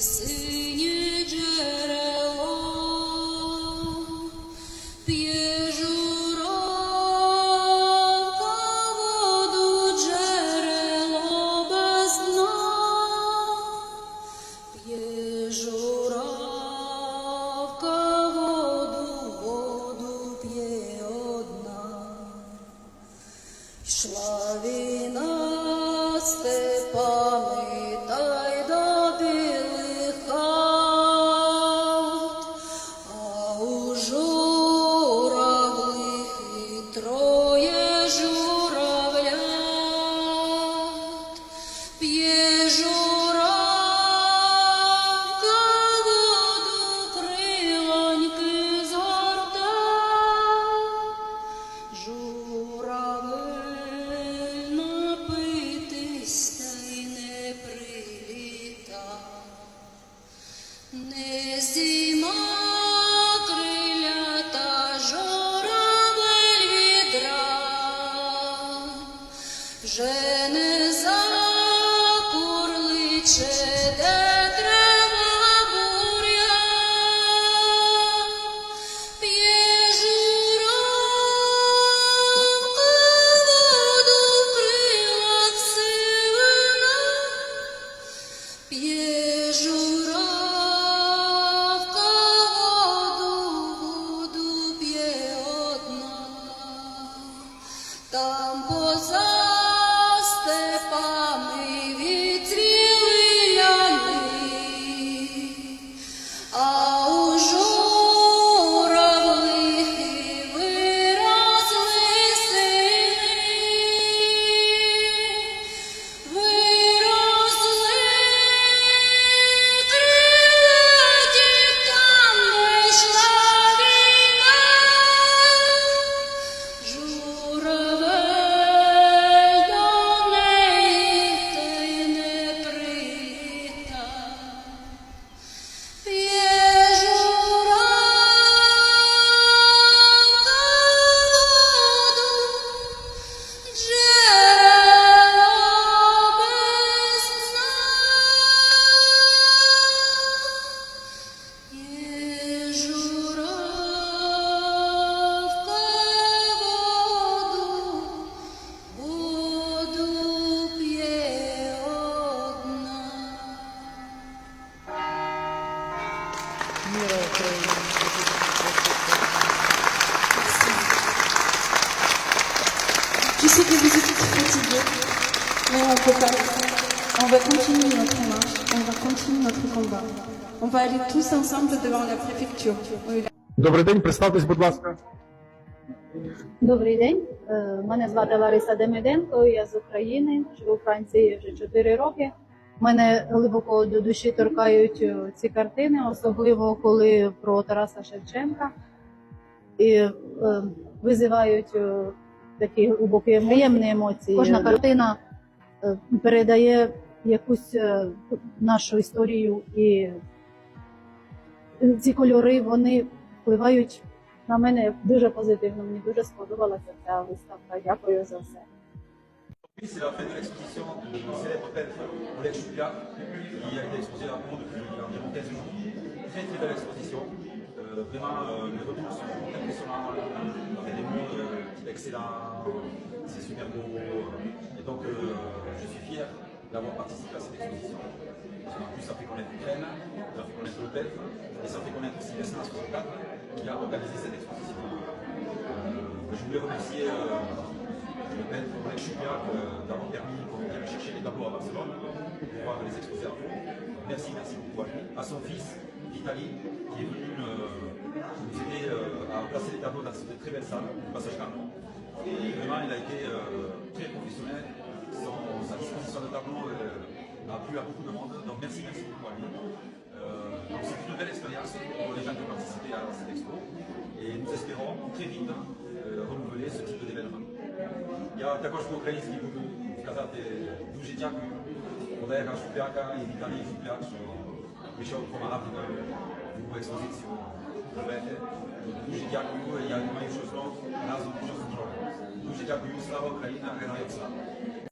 синє джерело, п'є журавка воду джерело без дна, п'є журавка воду, воду п'є одна, йшла війна степа. Que vous êtes fatigués, mais on peut pas. On va continuer notre marche, on va continuer notre combat. On va aller tous ensemble devant la préfecture. Добрий день, представтесь, будь ласка. Добрий день. Е, Мене звати Лариса Демиденко. Я з України. Живу в Франції вже 4 роки. Мене глибоко до душі торкають е, ці картини, особливо коли про Тараса Шевченка і е, визивають е, такі глибокі приємні емоції. Кожна картина е, передає якусь е, нашу історію, і ці кольори вони впливають на мене дуже позитивно. Мені дуже сподобалася ця виставка. Дякую за все. Oui, c'est la fin de l'exposition du célèbre peintre Oleg Choupiak, qui a été exposé à Pont depuis environ 15 jours. Très très belle exposition. Euh, vraiment, euh, les retours sont impressionnants. Des mots euh, excellents, c'est super beau. Et donc, euh, je suis fier d'avoir participé à cette exposition. Qu'en plus, ça fait connaître l'Ukraine, ça fait connaître le peintre, et ça fait connaître aussi l'Espace 64 qui a organisé cette exposition. Euh, je voulais remercier euh, le peintre Oleg euh, d'avoir permis qu'on vienne chercher les tableaux à Barcelone pour pouvoir les exposer à vous. Merci, merci beaucoup à. À son fils, Vitali, qui est venu euh, euh, à placer les tableaux dans cette très belle salle, le passage Carnot. Et vraiment, il a été euh, très professionnel. Son- sa disposition de tableau euh, a plu à beaucoup de monde. Donc merci, merci beaucoup à lui. Euh, donc c'est une belle expérience pour les gens qui ont participé à cette expo. Et nous espérons très vite euh, renouveler ce type d'événement. Я також по-українськи буду сказати дуже дякую колегам Шупляка і Віталію Шупляк, що прийшов допомагати нам в експозицію робити. Дуже дякую, я думаю, що знову разом дуже зробимо. Дуже дякую, слава Україна, героям слава!